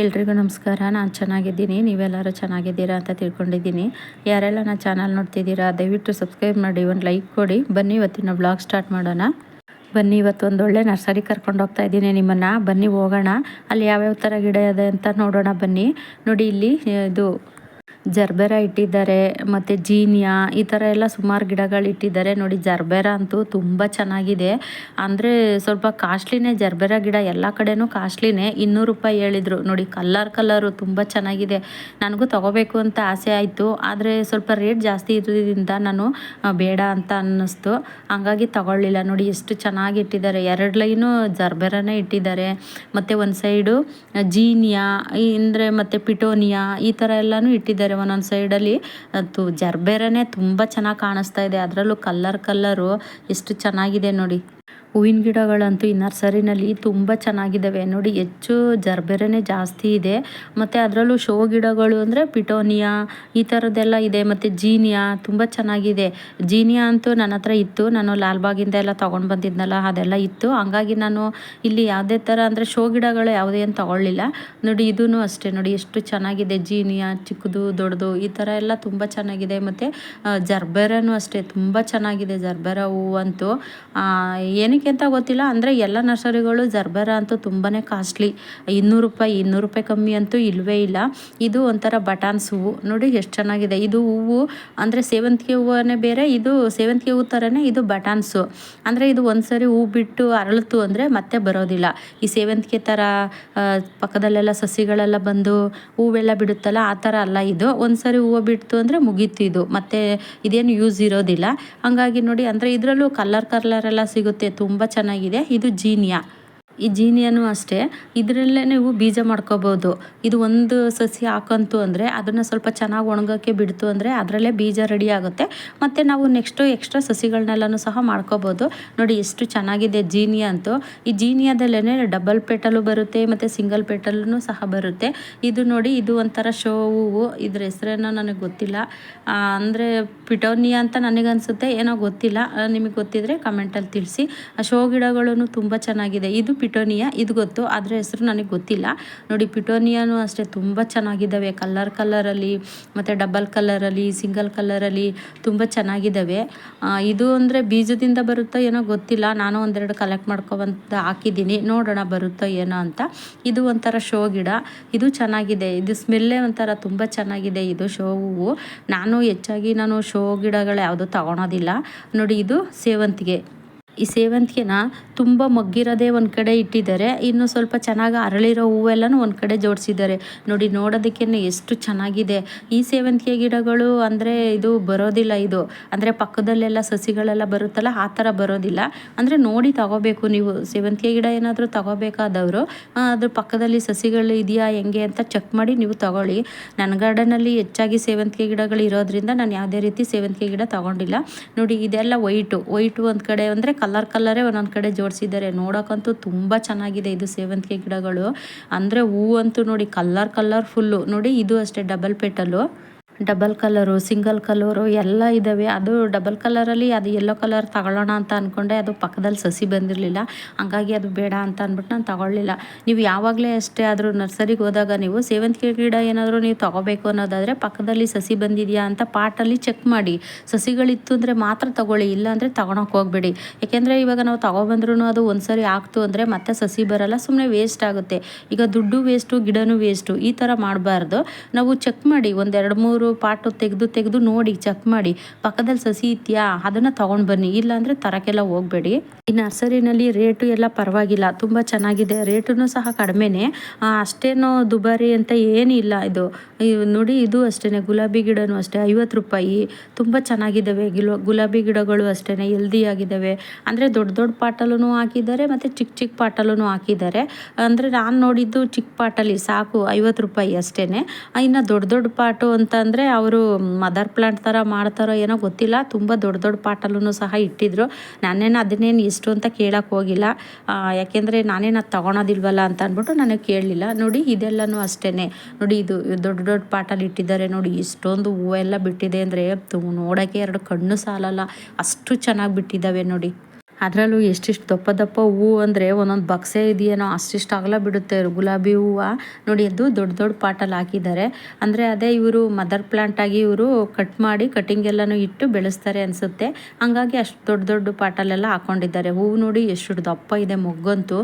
ಎಲ್ರಿಗೂ ನಮಸ್ಕಾರ. ನಾನು ಚೆನ್ನಾಗಿದ್ದೀನಿ. ನೀವೆಲ್ಲರೂ ಚೆನ್ನಾಗಿದ್ದೀರಾ ಅಂತ ತಿಳ್ಕೊಂಡಿದ್ದೀನಿ. ಯಾರೆಲ್ಲ ನನ್ನ ಚಾನಲ್ ನೋಡ್ತಿದ್ದೀರಾ, ದಯವಿಟ್ಟು ಸಬ್ಸ್ಕ್ರೈಬ್ ಮಾಡಿ, ಒಂದು ಲೈಕ್ ಕೊಡಿ. ಬನ್ನಿ ಇವತ್ತಿನ ಬ್ಲಾಗ್ ಸ್ಟಾರ್ಟ್ ಮಾಡೋಣ. ಬನ್ನಿ ಇವತ್ತು ಒಂದು ಒಳ್ಳೆ ನರ್ಸರಿ ಕರ್ಕೊಂಡು ಹೋಗ್ತಾ ಇದ್ದೀನಿ ನಿಮ್ಮನ್ನು. ಬನ್ನಿ ಹೋಗೋಣ. ಅಲ್ಲಿ ಯಾವ್ಯಾವ ಥರ ಗಿಡ ಇದೆ ಅಂತ ನೋಡೋಣ ಬನ್ನಿ. ನೋಡಿ ಇಲ್ಲಿ, ಇದು ಜರ್ಬೆರ ಇಟ್ಟಿದ್ದಾರೆ, ಮತ್ತು ಜೀನಿಯಾ ಈ ಥರ ಎಲ್ಲ ಸುಮಾರು ಗಿಡಗಳು ಇಟ್ಟಿದ್ದಾರೆ. ನೋಡಿ, ಜರ್ಬೆರ ಅಂತೂ ತುಂಬ ಚೆನ್ನಾಗಿದೆ. ಅಂದರೆ ಸ್ವಲ್ಪ ಕಾಸ್ಟ್ಲಿನೇ, ಜರ್ಬೆರ ಗಿಡ ಎಲ್ಲ ಕಡೆನೂ ಕಾಸ್ಟ್ಲಿನೇ. ಇನ್ನೂರು ರೂಪಾಯಿ ಹೇಳಿದರು. ನೋಡಿ ಕಲ್ಲರ್ ಕಲ್ಲರು ತುಂಬ ಚೆನ್ನಾಗಿದೆ. ನನಗೂ ತೊಗೋಬೇಕು ಅಂತ ಆಸೆ ಆಯಿತು. ಆದರೆ ಸ್ವಲ್ಪ ರೇಟ್ ಜಾಸ್ತಿ ಇರೋದ್ರಿಂದ ನಾನು ಬೇಡ ಅಂತ ಅನ್ನಿಸ್ತು. ಹಂಗಾಗಿ ತಗೊಳ್ಳಿಲ್ಲ. ನೋಡಿ, ಎಷ್ಟು ಚೆನ್ನಾಗಿ ಇಟ್ಟಿದ್ದಾರೆ. ಎರಡು ಲೈನು ಜರ್ಬೆರನೇ ಇಟ್ಟಿದ್ದಾರೆ. ಮತ್ತು ಒಂದು ಸೈಡು ಜೀನಿಯಾ ಅಂದರೆ ಮತ್ತು ಪಿಟೋನಿಯಾ ಈ ಥರ ಎಲ್ಲನೂ ಇಟ್ಟಿದ್ದಾರೆ. ಒಂದೊಂದು ಸೈಡಲ್ಲಿ ಅದು ಜರ್ಬೇರನೇ ತುಂಬ ಚೆನ್ನಾಗಿ ಕಾಣಿಸ್ತಾ ಇದೆ. ಅದರಲ್ಲೂ ಕಲ್ಲರ್ ಕಲ್ಲರು ಎಷ್ಟು ಚೆನ್ನಾಗಿದೆ ನೋಡಿ. ಹೂವಿನ ಗಿಡಗಳಂತೂ ಈ ನರ್ಸರಿನಲ್ಲಿ ತುಂಬ ಚೆನ್ನಾಗಿದ್ದಾವೆ. ನೋಡಿ, ಹೆಚ್ಚು ಜರ್ಬೆರೆನೇ ಜಾಸ್ತಿ ಇದೆ. ಮತ್ತು ಅದರಲ್ಲೂ ಶೋ ಗಿಡಗಳು ಅಂದರೆ ಪಿಟೋನಿಯಾ, ಈ ಥರದ್ದೆಲ್ಲ ಇದೆ. ಮತ್ತು ಜೀನಿಯಾ ತುಂಬ ಚೆನ್ನಾಗಿದೆ. ಜೀನಿಯಾ ಅಂತೂ ನನ್ನ ಹತ್ರ ಇತ್ತು. ನಾನು ಲಾಲ್ಬಾಗಿಂದ ಎಲ್ಲ ತೊಗೊಂಡು ಬಂದಿದ್ನಲ್ಲ, ಅದೆಲ್ಲ ಇತ್ತು. ಹಂಗಾಗಿ ನಾನು ಇಲ್ಲಿ ಯಾವುದೇ ಥರ ಅಂದರೆ ಶೋ ಗಿಡಗಳು ಯಾವುದೇ ಏನು ತೊಗೊಳ್ಳಿಲ್ಲ. ನೋಡಿ ಇದೂ ಅಷ್ಟೇ. ನೋಡಿ, ಎಷ್ಟು ಚೆನ್ನಾಗಿದೆ. ಜೀನಿಯಾ, ಚಿಕ್ಕದು, ದೊಡ್ಡದು, ಈ ಥರ ಎಲ್ಲ ತುಂಬ ಚೆನ್ನಾಗಿದೆ. ಮತ್ತು ಜರ್ಬೆರನೂ ಅಷ್ಟೇ. ತುಂಬ ಚೆನ್ನಾಗಿದೆ ಜರ್ಬೆರ ಹೂವಂತೂ ಏನಕ್ಕೆ ಏನಕ್ಕೆ ಅಂತ ಗೊತ್ತಿಲ್ಲ. ಅಂದರೆ ಎಲ್ಲ ನರ್ಸರಿಗಳು ಜರ್ಬರ ಅಂತೂ ತುಂಬಾ ಕಾಸ್ಟ್ಲಿ. ಇನ್ನೂರು ರೂಪಾಯಿ ಇನ್ನೂರು ರೂಪಾಯಿ ಕಮ್ಮಿ ಅಂತೂ ಇಲ್ಲವೇ ಇಲ್ಲ. ಇದು ಒಂಥರ ಬಟಾನ್ಸ್ ಹೂವು ನೋಡಿ ಎಷ್ಟು ಚೆನ್ನಾಗಿದೆ. ಇದು ಹೂವು, ಅಂದರೆ ಸೇವಂತಿಗೆ ಹೂವನೇ ಬೇರೆ, ಇದು ಸೇವಂತಿಗೆ ಹೂವು ಥರನೇ ಇದು ಬಟಾನ್ಸು ಅಂದರೆ ಇದು ಒಂದು ಸರಿ ಹೂ ಬಿಟ್ಟು ಅರಳಿತು ಅಂದರೆ ಮತ್ತೆ ಬರೋದಿಲ್ಲ. ಈ ಸೇವಂತಿಗೆ ಥರ ಪಕ್ಕದಲ್ಲೆಲ್ಲ ಸಸಿಗಳೆಲ್ಲ ಬಂದು ಹೂವೆಲ್ಲ ಬಿಡುತ್ತಲ್ಲ, ಆ ಥರ ಅಲ್ಲ ಇದು. ಒಂದು ಸರಿ ಹೂವು ಬಿಡ್ತು ಅಂದರೆ ಮುಗೀತು ಇದು. ಮತ್ತೆ ಇದೇನು ಯೂಸ್ ಇರೋದಿಲ್ಲ. ಹಂಗಾಗಿ ನೋಡಿ, ಅಂದರೆ ಇದರಲ್ಲೂ ಕಲರ್ ಕಲರ್ ಎಲ್ಲ ಸಿಗುತ್ತೆ. ತುಂಬ ತುಂಬ ಚೆನ್ನಾಗಿದೆ. ಇದು ಜೀನಿಯಾ. ಈ ಜೀನಿಯನ್ನು ಅಷ್ಟೇ ಇದರಲ್ಲೇ ನೀವು ಬೀಜ ಮಾಡ್ಕೋಬೋದು. ಇದು ಒಂದು ಸಸಿ ಹಾಕಂತು ಅಂದರೆ ಅದನ್ನು ಸ್ವಲ್ಪ ಚೆನ್ನಾಗಿ ಒಣಗೋಕ್ಕೆ ಬಿಡ್ತು ಅಂದರೆ ಅದರಲ್ಲೇ ಬೀಜ ರೆಡಿ ಆಗುತ್ತೆ. ಮತ್ತು ನಾವು ನೆಕ್ಸ್ಟು ಎಕ್ಸ್ಟ್ರಾ ಸಸಿಗಳನ್ನೆಲ್ಲನೂ ಸಹ ಮಾಡ್ಕೋಬೋದು. ನೋಡಿ ಎಷ್ಟು ಚೆನ್ನಾಗಿದೆ ಜೀನಿಯಾ ಅಂತೂ. ಈ ಜೀನಿಯಾದಲ್ಲೇ ಡಬಲ್ ಪೆಟಲು ಬರುತ್ತೆ, ಮತ್ತು ಸಿಂಗಲ್ ಪೆಟಲ್ನು ಸಹ ಬರುತ್ತೆ. ಇದು ನೋಡಿ, ಇದು ಒಂಥರ ಶೋ ಹೂವು. ಇದ್ರ ಹೆಸರೇನೋ ನನಗೆ ಗೊತ್ತಿಲ್ಲ. ಅಂದರೆ ಪಿಟೋನಿಯಾ ಅಂತ ನನಗನ್ಸುತ್ತೆ, ಏನೋ ಗೊತ್ತಿಲ್ಲ. ನಿಮಗೆ ಗೊತ್ತಿದ್ರೆ ಕಮೆಂಟಲ್ಲಿ ತಿಳಿಸಿ. ಆ ಶೋ ಗಿಡಗಳು ತುಂಬ ಚೆನ್ನಾಗಿದೆ. ಇದು ಪಿಟೋನಿಯಾ ಇದು ಗೊತ್ತು ಅದರ ಹೆಸರು ನನಗೆ ಗೊತ್ತಿಲ್ಲ. ನೋಡಿ ಪಿಟೋನಿಯಾನು ಅಷ್ಟೇ ತುಂಬ ಚೆನ್ನಾಗಿದ್ದಾವೆ. ಕಲ್ಲರ್ ಕಲ್ಲರಲ್ಲಿ ಮತ್ತು ಡಬಲ್ ಕಲರಲ್ಲಿ ಸಿಂಗಲ್ ಕಲ್ಲರಲ್ಲಿ ತುಂಬ ಚೆನ್ನಾಗಿದ್ದಾವೆ. ಇದು ಅಂದರೆ ಬೀಜದಿಂದ ಬರುತ್ತೋ ಏನೋ ಗೊತ್ತಿಲ್ಲ. ನಾನು ಒಂದೆರಡು ಕಲೆಕ್ಟ್ ಮಾಡ್ಕೊಬಂತ ಹಾಕಿದ್ದೀನಿ. ನೋಡೋಣ ಬರುತ್ತೋ ಏನೋ ಅಂತ. ಇದು ಒಂಥರ ಶೋ ಗಿಡ. ಇದು ಚೆನ್ನಾಗಿದೆ. ಇದು ಸ್ಮೆಲ್ಲೇ ಒಂಥರ ತುಂಬ ಚೆನ್ನಾಗಿದೆ. ಇದು ಶೋ ಹೂವು. ನಾನು ಹೆಚ್ಚಾಗಿ ನಾನು ಶೋ ಗಿಡಗಳು ಯಾವುದು ತಗೊಳೋದಿಲ್ಲ. ನೋಡಿ, ಇದು ಸೇವಂತಿಗೆ. ಈ ಸೇವಂತಿಗೆನ ತುಂಬ ಮಗ್ಗಿರೋದೇ ಒಂದು ಕಡೆ ಇಟ್ಟಿದ್ದಾರೆ. ಇನ್ನು ಸ್ವಲ್ಪ ಚೆನ್ನಾಗಿ ಅರಳಿರೋ ಹೂವೆಲ್ಲನೂ ಒಂದು ಕಡೆ ಜೋಡಿಸಿದ್ದಾರೆ. ನೋಡಿ ನೋಡೋದಕ್ಕೆ ಎಷ್ಟು ಚೆನ್ನಾಗಿದೆ. ಈ ಸೇವಂತಿಗೆ ಗಿಡಗಳು ಅಂದರೆ ಇದು ಬರೋದಿಲ್ಲ ಇದು. ಅಂದರೆ ಪಕ್ಕದಲ್ಲೆಲ್ಲ ಸಸಿಗಳೆಲ್ಲ ಬರುತ್ತಲ್ಲ, ಆ ಥರ ಬರೋದಿಲ್ಲ. ಅಂದರೆ ನೋಡಿ ತಗೋಬೇಕು ನೀವು. ಸೇವಂತಿಗೆ ಗಿಡ ಏನಾದರೂ ತಗೋಬೇಕಾದವರು ಅದ್ರ ಪಕ್ಕದಲ್ಲಿ ಸಸಿಗಳು ಇದೆಯಾ, ಹೆಂಗೆ ಅಂತ ಚೆಕ್ ಮಾಡಿ ನೀವು ತಗೊಳ್ಳಿ. ನನ್ನ ಗಾರ್ಡನಲ್ಲಿ ಹೆಚ್ಚಾಗಿ ಸೇವಂತಿಗೆ ಗಿಡಗಳು ಇರೋದ್ರಿಂದ ನಾನು ಯಾವುದೇ ರೀತಿ ಸೇವಂತಿಗೆ ಗಿಡ ತಗೊಂಡಿಲ್ಲ. ನೋಡಿ, ಇದೆಲ್ಲ ವೈಟು. ವೈಟು ಒಂದು ಕಡೆ ಅಂದರೆ ಕಲರ್ ಕಲರೇ ಒಂದೊಂದು ಕಡೆ ಜೋಡಿಸಿದ್ದಾರೆ. ನೋಡೋಕ್ಕಂತೂ ತುಂಬ ಚೆನ್ನಾಗಿದೆ ಇದು ಸೇವಂತಿಗೆ ಗಿಡಗಳು. ಅಂದರೆ ಹೂವಂತೂ ನೋಡಿ ಕಲ್ಲರ್ ಕಲ್ಲರ್ ಫುಲ್ಲು ನೋಡಿ ಇದು ಅಷ್ಟೇ, double petal double colour, single colour ಎಲ್ಲ ಇದ್ದಾವೆ ಅದು ಡಬಲ್ ಕಲರಲ್ಲಿ ಅದು ಯೆಲ್ಲೋ ಕಲರ್ ತಗೊಳ್ಳೋಣ ಅಂತ ಅಂದ್ಕೊಂಡೆ ಅದು ಪಕ್ಕದಲ್ಲಿ ಸಸಿ ಬಂದಿರಲಿಲ್ಲ. ಹಂಗಾಗಿ ಅದು ಬೇಡ ಅಂತ ಅಂದ್ಬಿಟ್ಟು ನಾನು ತಗೊಳ್ಳಿಲ್ಲ. ನೀವು ಯಾವಾಗಲೇ ಅಷ್ಟೇ ಆದರೂ ನರ್ಸರಿಗೆ ಹೋದಾಗ ನೀವು ಸೇವಂತಿಗೆ ಗಿಡ ಏನಾದರೂ ನೀವು ತೊಗೋಬೇಕು ಅನ್ನೋದಾದರೆ ಪಕ್ಕದಲ್ಲಿ ಸಸಿ ಬಂದಿದೆಯಾ ಅಂತ ಪಾಟಲ್ಲಿ ಚೆಕ್ ಮಾಡಿ. ಸಸಿಗಳಿತ್ತು ಅಂದರೆ ಮಾತ್ರ ತಗೊಳ್ಳಿ ಇಲ್ಲಾಂದರೆ ತಗೊಳಕ್ಕೆ ಹೋಗಬೇಡಿ. ಯಾಕೆಂದರೆ ಇವಾಗ ನಾವು ತಗೊಬಂದ್ರೂ ಅದು ಒಂದು ಸರಿ ಆಗ್ತು ಅಂದರೆ ಮತ್ತೆ ಸಸಿ ಬರಲ್ಲ ಸುಮ್ಮನೆ ವೇಸ್ಟ್ ಆಗುತ್ತೆ. ಈಗ ದುಡ್ಡು ವೇಸ್ಟು ಗಿಡನೂ ವೇಸ್ಟು ಈ ಥರ ಮಾಡಬಾರ್ದು. ನಾವು ಚೆಕ್ ಮಾಡಿ ಒಂದೆರಡು ಮೂರು ಪಾಟು ತೆಗೆದು ತೆಗೆದು ನೋಡಿ ಚೆಕ್ ಮಾಡಿ. ಪಕ್ಕದಲ್ಲಿ ಸಸಿ ಇದೆಯಾ ಅದನ್ನು ತೊಗೊಂಡು ಬನ್ನಿ. ಇಲ್ಲಾಂದರೆ ತರಕೆಲ್ಲ ಹೋಗಬೇಡಿ. ಈ ನರ್ಸರಿನಲ್ಲಿ ರೇಟು ಎಲ್ಲ ಪರವಾಗಿಲ್ಲ. ತುಂಬ ಚೆನ್ನಾಗಿದೆ. ರೇಟುನು ಸಹ ಕಡಿಮೆನೇ. ಅಷ್ಟೇನೋ ದುಬಾರಿ ಅಂತ ಏನಿಲ್ಲ ಇದು. ನೋಡಿ ಇದು ಅಷ್ಟೇನೆ. ಗುಲಾಬಿ ಗಿಡನೂ ಅಷ್ಟೇ. ಐವತ್ತು ರೂಪಾಯಿ. ತುಂಬ ಚೆನ್ನಾಗಿದ್ದಾವೆ. ಗಿಲೋ, ಗುಲಾಬಿ ಗಿಡಗಳು ಅಷ್ಟೇ ಹೆಲ್ದಿ ಆಗಿದ್ದಾವೆ. ಅಂದರೆ ದೊಡ್ಡ ದೊಡ್ಡ ಪಾಟಲ್ಲೂ ಹಾಕಿದ್ದಾರೆ ಮತ್ತು ಚಿಕ್ಕ ಚಿಕ್ಕ ಪಾಟಲ್ಲೂ ಹಾಕಿದ್ದಾರೆ. ಅಂದರೆ ನಾನು ನೋಡಿದ್ದು ಚಿಕ್ಕ ಪಾಟಲ್ಲಿ ಸಾಕು. ಐವತ್ತು ರೂಪಾಯಿ ಅಷ್ಟೇ ಇನ್ನು ದೊಡ್ಡ ದೊಡ್ಡ ಪಾಟು ಅಂತಂದರೆ ಅಂದರೆ ಅವರು ಮದರ್ ಪ್ಲಾಂಟ್ ಥರ ಮಾಡ್ತಾರೋ ಏನೋ ಗೊತ್ತಿಲ್ಲ. ತುಂಬ ದೊಡ್ಡ ದೊಡ್ಡ ಪಾಟಲ್ಲೂ ಸಹ ಇಟ್ಟಿದ್ರು. ನಾನೇನು ಅದನ್ನೇನು ಇಷ್ಟು ಅಂತ ಕೇಳೋಕ್ಕೆ ಹೋಗಿಲ್ಲ. ಯಾಕೆಂದರೆ ನಾನೇನು ಅದು ತೊಗೊಳೋದಿಲ್ವಲ್ಲ ಅಂತ ಅಂದ್ಬಿಟ್ಟು ನನಗೆ ಕೇಳಲಿಲ್ಲ. ನೋಡಿ, ಇದೆಲ್ಲನೂ ಅಷ್ಟೇ ನೋಡಿ, ಇದು ದೊಡ್ಡ ದೊಡ್ಡ ಪಾಟಲ್ಲಿ ಇಟ್ಟಿದ್ದಾರೆ. ನೋಡಿ, ಇಷ್ಟೊಂದು ಹೂವೆಲ್ಲ ಬಿಟ್ಟಿದೆ ಅಂದರೆ ನೋಡೋಕ್ಕೆ ಎರಡು ಕಣ್ಣು ಸಾಲಲ್ಲ. ಅಷ್ಟು ಚೆನ್ನಾಗಿ ಬಿಟ್ಟಿದ್ದಾವೆ ನೋಡಿ. ಅದರಲ್ಲೂ ಎಷ್ಟಿಷ್ಟು ದಪ್ಪ ದಪ್ಪ ಹೂವು ಅಂದರೆ ಒಂದೊಂದು ಬಕ್ಸೆ ಇದೆಯೇನೋ ಅಷ್ಟಿಷ್ಟು ಅಗಲ ಬಿಡುತ್ತೆ. ಗುಲಾಬಿ ಹೂವು. ನೋಡಿ, ಅದು ದೊಡ್ಡ ದೊಡ್ಡ ಪಾಟಲ್ಲಿ ಹಾಕಿದ್ದಾರೆ. ಅಂದರೆ ಅದೇ ಇವರು ಮದರ್ ಪ್ಲಾಂಟ್ ಆಗಿ ಇವರು ಕಟ್ ಮಾಡಿ ಕಟಿಂಗ್ ಎಲ್ಲನೂ ಇಟ್ಟು ಬೆಳೆಸ್ತಾರೆ ಅನಿಸುತ್ತೆ. ಹಾಗಾಗಿ ಅಷ್ಟು ದೊಡ್ಡ ದೊಡ್ಡ ಪಾಟಲ್ಲೆಲ್ಲ ಹಾಕೊಂಡಿದ್ದಾರೆ. ಹೂವು ನೋಡಿ ಎಷ್ಟು ದಪ್ಪ ಇದೆ ಮೊಗ್ಗಂತೂ.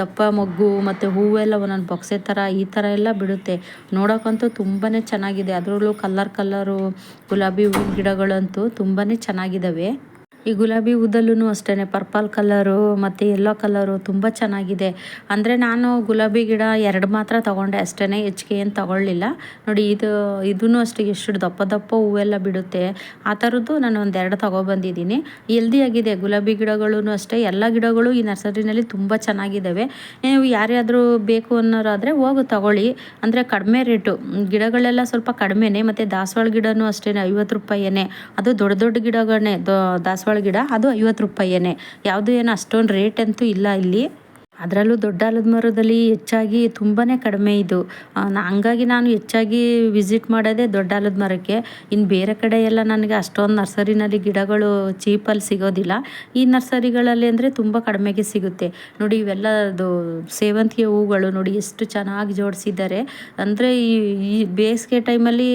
ದಪ್ಪ ಮೊಗ್ಗು ಮತ್ತು ಹೂವೆಲ್ಲ ಒಂದೊಂದು ಬೊಕ್ಸೆ ಥರ ಈ ಥರ ಎಲ್ಲ ಬಿಡುತ್ತೆ. ನೋಡೋಕ್ಕಂತೂ ತುಂಬಾ ಚೆನ್ನಾಗಿದೆ. ಅದರಲ್ಲೂ ಕಲ್ಲರ್ ಕಲ್ಲರು ಗುಲಾಬಿ ಹೂವಿನ ಗಿಡಗಳಂತೂ ತುಂಬಾ ಚೆನ್ನಾಗಿದ್ದಾವೆ ಈ ಗುಲಾಬಿ ಹೂದಲ್ಲೂ ಅಷ್ಟೇ ಪರ್ಪಲ್ ಕಲರು ಮತ್ತು ಯೆಲ್ಲೋ ಕಲರು ತುಂಬ ಚೆನ್ನಾಗಿದೆ. ಅಂದರೆ ನಾನು ಗುಲಾಬಿ ಗಿಡ ಎರಡು ಮಾತ್ರ ತೊಗೊಂಡೆ ಅಷ್ಟೇ ಹೆಚ್ಚಿಗೆ ಏನು ತೊಗೊಳ್ಳಿಲ್ಲ. ನೋಡಿ ಇದು ಇದೂ ಅಷ್ಟೇ ಎಷ್ಟು ದಪ್ಪ ದಪ್ಪ ಹೂವೆಲ್ಲ ಬಿಡುತ್ತೆ. ಆ ಥರದ್ದು ನಾನು ಒಂದೆರಡು ತೊಗೊಬಂದಿದ್ದೀನಿ. ಆಗಿದೆ, ಗುಲಾಬಿ ಗಿಡಗಳೂ ಅಷ್ಟೇ, ಎಲ್ಲ ಗಿಡಗಳು ಈ ನರ್ಸರಿನಲ್ಲಿ ತುಂಬ ಚೆನ್ನಾಗಿದ್ದಾವೆ ನೀವು ಯಾರ್ಯಾದರೂ ಬೇಕು ಅನ್ನೋರಾದರೆ ಹೋಗು, ತಗೊಳ್ಳಿ. ಅಂದರೆ ಕಡಿಮೆ ರೇಟು. ಗಿಡಗಳೆಲ್ಲ ಸ್ವಲ್ಪ ಕಡಿಮೆನೇ, ಮತ್ತು ದಾಸವಾಳ ಗಿಡನೂ ಅಷ್ಟೇ ಐವತ್ತು ರೂಪಾಯಿಯೇ ಅದು ದೊಡ್ಡ ದೊಡ್ಡ ಗಿಡಗಳನ್ನೇ ದಾಸವಾಳ ಗಿಡ ಅದು ಐವತ್ತು ರೂಪಾಯಿಯೇ ಯಾವುದು ಏನು ಅಷ್ಟೊಂದು ರೇಟ್ ಅಂತೂ ಇಲ್ಲ ಇಲ್ಲಿ. ಅದರಲ್ಲೂ ದೊಡ್ಡ ಆಲದ ಮರದಲ್ಲಿ ಹೆಚ್ಚಾಗಿ ತುಂಬಾ ಕಡಿಮೆ ಇದು. ಹಂಗಾಗಿ ನಾನು ಹೆಚ್ಚಾಗಿ ವಿಸಿಟ್ ಮಾಡೋದೇ ದೊಡ್ಡ ಆಲದ ಮರಕ್ಕೆ. ಇನ್ನು ಬೇರೆ ಕಡೆ ಎಲ್ಲ ನನಗೆ ಅಷ್ಟೊಂದು ನರ್ಸರಿನಲ್ಲಿ ಗಿಡಗಳು ಚೀಪಲ್ಲಿ ಸಿಗೋದಿಲ್ಲ. ಈ ನರ್ಸರಿಗಳಲ್ಲಿ ಅಂದರೆ ತುಂಬ ಕಡಿಮೆಗೆ ಸಿಗುತ್ತೆ. ನೋಡಿ ಇವೆಲ್ಲ ಅದು ಸೇವಂತಿಗೆ ಹೂಗಳು ನೋಡಿ ಎಷ್ಟು ಚೆನ್ನಾಗಿ ಜೋಡಿಸಿದ್ದಾರೆ. ಅಂದರೆ ಈ ಈ ಬೇಸಿಗೆ ಟೈಮಲ್ಲಿ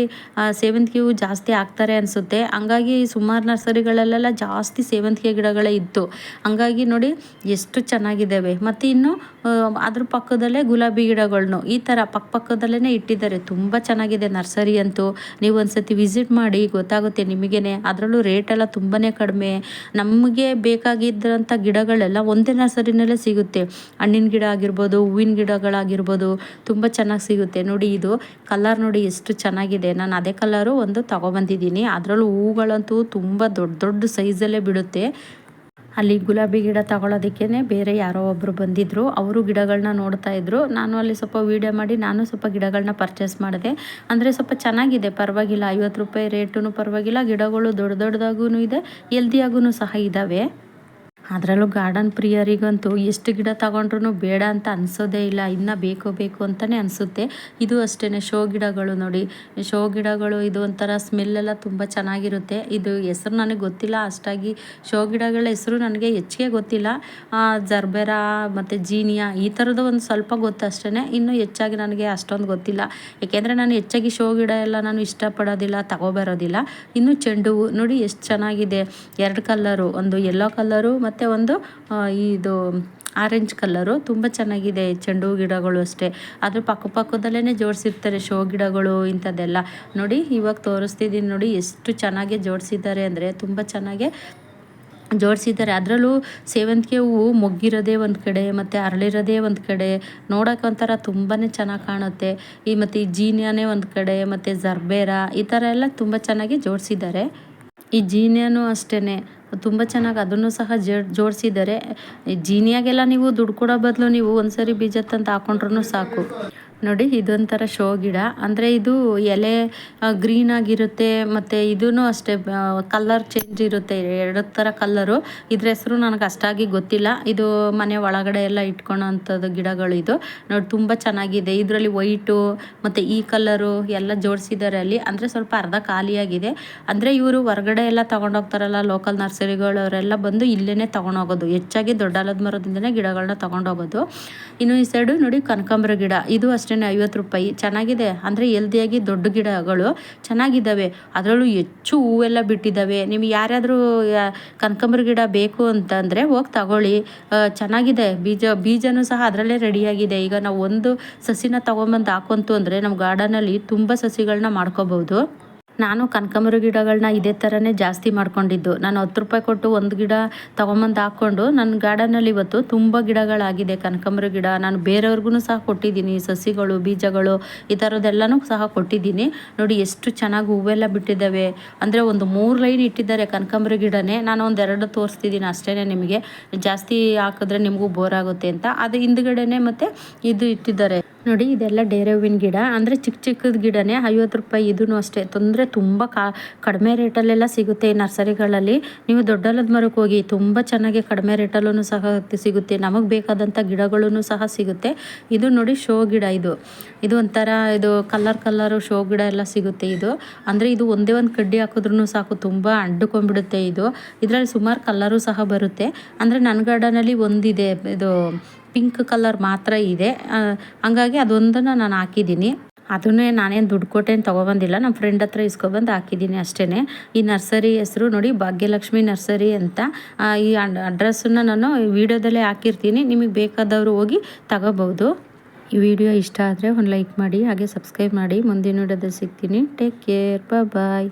ಸೇವಂತಿಗೆ ಹೂವು ಜಾಸ್ತಿ ಆಗ್ತಾರೆ ಅನಿಸುತ್ತೆ. ಹಂಗಾಗಿ ಸುಮಾರು ನರ್ಸರಿಗಳಲ್ಲೆಲ್ಲ ಜಾಸ್ತಿ ಸೇವಂತಿಗೆ ಗಿಡಗಳೇ ಇತ್ತು. ಹಂಗಾಗಿ ನೋಡಿ ಎಷ್ಟು ಚೆನ್ನಾಗಿದ್ದಾವೆ. ಮತ್ತು ಇನ್ನು ಅದ್ರ ಪಕ್ಕದಲ್ಲೇ ಗುಲಾಬಿ ಗಿಡಗಳನ್ನು ಈ ಥರ ಪಕ್ಕ ಪಕ್ಕದಲ್ಲೇ ಇಟ್ಟಿದ್ದಾರೆ. ತುಂಬ ಚೆನ್ನಾಗಿದೆ ನರ್ಸರಿ ಅಂತೂ. ನೀವು ಒಂದ್ಸತಿ ವಿಸಿಟ್ ಮಾಡಿ, ಗೊತ್ತಾಗುತ್ತೆ ನಿಮಗೇನೆ. ಅದರಲ್ಲೂ ರೇಟೆಲ್ಲ ತುಂಬಾ ಕಡಿಮೆ. ನಮಗೆ ಬೇಕಾಗಿದ್ದಂಥ ಗಿಡಗಳೆಲ್ಲ ಒಂದೇ ನರ್ಸರಿನಲ್ಲೇ ಸಿಗುತ್ತೆ. ಹಣ್ಣಿನ ಗಿಡ ಆಗಿರ್ಬೋದು, ಹೂವಿನ ಗಿಡಗಳಾಗಿರ್ಬೋದು, ತುಂಬ ಚೆನ್ನಾಗಿ ಸಿಗುತ್ತೆ. ನೋಡಿ, ಇದು ಕಲರ್ ನೋಡಿ ಎಷ್ಟು ಚೆನ್ನಾಗಿದೆ. ನಾನು ಅದೇ ಕಲರು ಒಂದು ತಗೊಬಂದಿದ್ದೀನಿ. ಅದರಲ್ಲೂ ಹೂಗಳಂತೂ ತುಂಬ ದೊಡ್ಡ ದೊಡ್ಡ ಸೈಜಲ್ಲೇ ಬಿಡುತ್ತೆ. ಅಲ್ಲಿ ಗುಲಾಬಿ ಗಿಡ ತಗೊಳ್ಳೋದಕ್ಕೇ ಬೇರೆ ಯಾರೋ ಒಬ್ಬರು ಬಂದಿದ್ದರು ಅವರು ಗಿಡಗಳನ್ನ ನೋಡ್ತಾ ಇದ್ದರು ನಾನು ಅಲ್ಲಿ ಸ್ವಲ್ಪ ವೀಡಿಯೋ ಮಾಡಿ, ನಾನು ಸ್ವಲ್ಪ ಗಿಡಗಳನ್ನ ಪರ್ಚೇಸ್ ಮಾಡಿದೆ. ಅಂದರೆ ಸ್ವಲ್ಪ ಚೆನ್ನಾಗಿದೆ, ಪರವಾಗಿಲ್ಲ. ಐವತ್ತು ರೂಪಾಯಿ ರೇಟೂ ಪರವಾಗಿಲ್ಲ. ಗಿಡಗಳು ದೊಡ್ಡ ದೊಡ್ಡದಾಗೂ ಇದೆ ಎಲ್ದಿಯಾಗೂ ಸಹ ಇದ್ದಾವೆ ಅದರಲ್ಲೂ ಗಾರ್ಡನ್ ಪ್ರಿಯರಿಗಂತೂ ಎಷ್ಟು ಗಿಡ ತಗೊಂಡ್ರೂ ಬೇಡ ಅಂತ ಅನಿಸೋದೇ ಇಲ್ಲ, ಇನ್ನೂ ಬೇಕು ಬೇಕು ಅಂತಲೇ ಅನಿಸುತ್ತೆ. ಇದು ಅಷ್ಟೇ ಶೋ ಗಿಡಗಳು ನೋಡಿ. ಶೋ ಗಿಡಗಳು ಇದು ಒಂಥರ ಸ್ಮೆಲ್ಲೆಲ್ಲ ತುಂಬ ಚೆನ್ನಾಗಿರುತ್ತೆ. ಇದು ಹೆಸರು ನನಗೆ ಗೊತ್ತಿಲ್ಲ, ಅಷ್ಟಾಗಿ ಶೋ ಗಿಡಗಳ ಹೆಸರು ನನಗೆ ಹೆಚ್ಚಿಗೆ ಗೊತ್ತಿಲ್ಲ. ಜರ್ಬೆರಾ ಮತ್ತು ಜೀನಿಯಾ ಈ ಥರದ್ದು ಒಂದು ಸ್ವಲ್ಪ ಗೊತ್ತು ಅಷ್ಟೇ ಇನ್ನೂ ಹೆಚ್ಚಾಗಿ ನನಗೆ ಅಷ್ಟೊಂದು ಗೊತ್ತಿಲ್ಲ. ಏಕೆಂದರೆ ನಾನು ಹೆಚ್ಚಾಗಿ ಶೋ ಗಿಡ ಎಲ್ಲ ನಾನು ಇಷ್ಟಪಡೋದಿಲ್ಲ, ತಗೋಬರೋದಿಲ್ಲ. ಇನ್ನು ಚೆಂಡು ಹೂವು ನೋಡಿ ಎಷ್ಟು ಚೆನ್ನಾಗಿದೆ. ಎರಡು ಕಲ್ಲರು ಒಂದು ಯೆಲ್ಲೋ ಕಲ್ಲರು ಮತ್ತು ಮತ್ತು ಒಂದು ಇದು ಆರೆಂಜ್ ಕಲರು. ತುಂಬ ಚೆನ್ನಾಗಿದೆ ಚೆಂಡು ಹೂ ಗಿಡಗಳು ಅಷ್ಟೇ. ಅದ್ರ ಪಕ್ಕ ಪಕ್ಕದಲ್ಲೇ ಜೋಡಿಸಿರ್ತಾರೆ ಶೋ ಗಿಡಗಳು ಇಂಥದ್ದೆಲ್ಲ. ನೋಡಿ, ಇವಾಗ ತೋರಿಸ್ತಿದ್ದೀನಿ ನೋಡಿ, ಎಷ್ಟು ಚೆನ್ನಾಗಿ ಜೋಡಿಸಿದ್ದಾರೆ ಅಂದರೆ ತುಂಬ ಚೆನ್ನಾಗಿ ಜೋಡಿಸಿದ್ದಾರೆ. ಅದರಲ್ಲೂ ಸೇವಂತಿಗೆ ಹೂವು ಮೊಗ್ಗಿರೋದೇ ಒಂದು ಕಡೆ, ಮತ್ತು ಅರಳಿರೋದೇ ಒಂದು ಕಡೆ. ನೋಡೋಕೆ ಒಂಥರ ತುಂಬಾ ಚೆನ್ನಾಗಿ ಕಾಣುತ್ತೆ. ಈ ಮತ್ತು ಈ ಜೀನಿಯಾನೇ ಒಂದು ಕಡೆ, ಮತ್ತು ಜರ್ಬೇರಾ, ಈ ಥರ ಎಲ್ಲ ತುಂಬ ಚೆನ್ನಾಗಿ ಜೋಡಿಸಿದ್ದಾರೆ. ಈ ಜೀನಿಯಾನು ಅಷ್ಟೇ ತುಂಬ ಚೆನ್ನಾಗಿ ಅದನ್ನು ಸಹ ಜೋಡಿಸಿದ್ದಾರೆ. ಜೀನಿಯಾಗೆಲ್ಲ ನೀವು ದುಡ್ಡು ಕೊಡೋ ಬದಲು ನೀವು ಒಂದ್ಸರಿ ಬೀಜ ತಂದು ಹಾಕೊಂಡ್ರೂ ಸಾಕು. ನೋಡಿ, ಇದೊಂಥರ ಶೋ ಗಿಡ. ಅಂದರೆ ಇದು ಎಲೆ ಗ್ರೀನ್ ಆಗಿರುತ್ತೆ, ಮತ್ತು ಇದೂ ಅಷ್ಟೇ ಕಲ್ಲರ್ ಚೇಂಜ್ ಇರುತ್ತೆ, ಎರಡು ಥರ ಕಲ್ಲರು ಇದ್ರ ಹೆಸರು ನನಗೆ ಅಷ್ಟಾಗಿ ಗೊತ್ತಿಲ್ಲ. ಇದು ಮನೆ ಒಳಗಡೆ ಎಲ್ಲ ಇಟ್ಕೊಳೋ ಅಂಥದ್ದು ಗಿಡಗಳು ಇದು. ನೋಡಿ, ತುಂಬ ಚೆನ್ನಾಗಿದೆ. ಇದರಲ್ಲಿ ವೈಟು ಮತ್ತು ಈ ಕಲ್ಲರು ಎಲ್ಲ ಜೋಡಿಸಿದ್ದಾರೆ ಅಲ್ಲಿ. ಅಂದರೆ ಸ್ವಲ್ಪ ಅರ್ಧ ಖಾಲಿಯಾಗಿದೆ. ಅಂದರೆ ಇವರು ಹೊರಗಡೆ ಎಲ್ಲ ತೊಗೊಂಡೋಗ್ತಾರಲ್ಲ ಲೋಕಲ್ ನರ್ಸರಿಗಳವರೆಲ್ಲ ಬಂದು ಇಲ್ಲೇ ತೊಗೊಂಡೋಗೋದು. ಹೆಚ್ಚಾಗಿ ದೊಡ್ಡ ಮರದಿಂದಲೇ ಮರದಿಂದನೇ ಗಿಡಗಳನ್ನ ತೊಗೊಂಡೋಗೋದು. ಇನ್ನು ಈ ಸೈಡು ನೋಡಿ ಕನಕಾಂಬರ ಗಿಡ. ಇದು ಅಷ್ಟೇ. ಅಷ್ಟೇ ಐವತ್ತು ರೂಪಾಯಿ. ಚೆನ್ನಾಗಿದೆ. ಅಂದರೆ ಎಲ್ದಿಯಾಗಿ ದೊಡ್ಡ ಗಿಡಗಳು ಚೆನ್ನಾಗಿದ್ದಾವೆ. ಅದರಲ್ಲೂ ಹೆಚ್ಚು ಹೂವೆಲ್ಲ ಬಿಟ್ಟಿದ್ದಾವೆ. ನಿಮ್ಗೆ ಯಾರಾದರೂ ಕನಕಾಂಬರ ಗಿಡ ಬೇಕು ಅಂತಂದರೆ ಹೋಗಿ ತಗೊಳ್ಳಿ. ಚೆನ್ನಾಗಿದೆ. ಬೀಜ, ಬೀಜನೂ ಸಹ ಅದರಲ್ಲೇ ರೆಡಿಯಾಗಿದೆ ಈಗ ನಾವು ಒಂದು ಸಸಿನ ತೊಗೊಂಬಂದು ಹಾಕೊಂತು ಅಂದರೆ ನಮ್ಮ ಗಾರ್ಡನಲ್ಲಿ ತುಂಬ ಸಸಿಗಳನ್ನ ಮಾಡ್ಕೋಬೋದು. ನಾನು ಕನಕಾಂಬರ ಗಿಡಗಳನ್ನ ಇದೇ ಥರನೇ ಜಾಸ್ತಿ ಮಾಡ್ಕೊಂಡಿದ್ದು. ನಾನು ಹತ್ತು ರೂಪಾಯಿ ಕೊಟ್ಟು ಒಂದು ಗಿಡ ತೊಗೊಂಬಂದು ಹಾಕ್ಕೊಂಡು ನನ್ನ ಗಾರ್ಡನಲ್ಲಿ ಇವತ್ತು ತುಂಬ ಗಿಡಗಳಾಗಿದೆ ಕನಕಾಂಬರ ಗಿಡ. ನಾನು ಬೇರೆಯವ್ರಿಗೂ ಸಹ ಕೊಟ್ಟಿದ್ದೀನಿ, ಸಸಿಗಳು, ಬೀಜಗಳು, ಈ ಥರದ್ದೆಲ್ಲನೂ ಸಹ ಕೊಟ್ಟಿದ್ದೀನಿ. ನೋಡಿ ಎಷ್ಟು ಚೆನ್ನಾಗಿ ಹೂವೆಲ್ಲ ಬಿಟ್ಟಿದ್ದಾವೆ. ಅಂದರೆ ಒಂದು ಮೂರು ಲೈನ್ ಇಟ್ಟಿದ್ದಾರೆ ಕನಕಾಂಬರ ಗಿಡನೇ. ನಾನು ಒಂದೆರಡು ತೋರಿಸ್ತಿದ್ದೀನಿ ಅಷ್ಟೇ ನಿಮಗೆ. ಜಾಸ್ತಿ ಹಾಕಿದ್ರೆ ನಿಮಗೂ ಬೋರ್ ಆಗುತ್ತೆ ಅಂತ. ಅದು ಹಿಂದ್ಗಡೆನೆ ಮತ್ತು ಇದು ಇಟ್ಟಿದ್ದಾರೆ. ನೋಡಿ ಇದೆಲ್ಲ ಡೇರೆ ಹೂವಿನ ಗಿಡ. ಅಂದರೆ ಚಿಕ್ಕ ಚಿಕ್ಕದ ಗಿಡನೇ ಐವತ್ತು ರೂಪಾಯಿ ಇದೂ ಅಷ್ಟೇ. ತೊಂದರೆ ತುಂಬ ಕಾ, ಕಡಿಮೆ ರೇಟಲ್ಲೆಲ್ಲ ಸಿಗುತ್ತೆ ನರ್ಸರಿಗಳಲ್ಲಿ. ನೀವು ದೊಡ್ಡಲದ ಮರಕ್ಕೆ ಹೋಗಿ ತುಂಬ ಚೆನ್ನಾಗಿ ಕಡಿಮೆ ರೇಟಲ್ಲೂ ಸಹ ಸಿಗುತ್ತೆ. ನಮಗೆ ಬೇಕಾದಂಥ ಗಿಡಗಳೂ ಸಹ ಸಿಗುತ್ತೆ. ಇದು ನೋಡಿ ಶೋ ಗಿಡ ಇದು. ಇದು ಒಂಥರ ಇದು ಕಲರ್ ಕಲರು ಶೋ ಗಿಡ ಎಲ್ಲ ಸಿಗುತ್ತೆ ಇದು. ಅಂದರೆ ಇದು ಒಂದೇ ಒಂದು ಕಡ್ಡಿ ಹಾಕಿದ್ರೂ ಸಾಕು, ತುಂಬ ಅಂಡುಕೊಂಡ್ಬಿಡುತ್ತೆ ಇದು. ಇದರಲ್ಲಿ ಸುಮಾರು ಕಲರು ಸಹ ಬರುತ್ತೆ. ಅಂದರೆ ನನ್ನ ಗಾರ್ಡನಲ್ಲಿ ಒಂದಿದೆ, ಇದು ಪಿಂಕ್ ಕಲರ್ ಮಾತ್ರ ಇದೆ. ಹಂಗಾಗಿ ಅದೊಂದನ್ನು ನಾನು ಹಾಕಿದ್ದೀನಿ. ಅದನ್ನೇ ನಾನೇನು ದುಡ್ಡು ಕೊಟ್ಟೇನು ತೊಗೊಬಂದಿಲ್ಲ. ನಮ್ಮ ಫ್ರೆಂಡ್ ಹತ್ರ ಇಸ್ಕೊಬಂದು ಹಾಕಿದ್ದೀನಿ ಅಷ್ಟೇ ಈ ನರ್ಸರಿ ಹೆಸರು ನೋಡಿ ಭಾಗ್ಯಲಕ್ಷ್ಮಿ ನರ್ಸರಿ ಅಂತ ಈ ಅಡ್ರೆಸ್ಸನ್ನು ನಾನು ವಿಡಿಯೋದಲ್ಲೇ ಹಾಕಿರ್ತೀನಿ. ನಿಮಗೆ ಬೇಕಾದವರು ಹೋಗಿ ತಗೋಬೋದು ಈ ವಿಡಿಯೋ ಇಷ್ಟ ಆದರೆ ಒಂದು ಲೈಕ್ ಮಾಡಿ, ಹಾಗೆ ಸಬ್ಸ್ಕ್ರೈಬ್ ಮಾಡಿ. ಮುಂದಿನ ವಿಡಿಯೋದಲ್ಲಿ ಸಿಗ್ತೀನಿ. Take care bye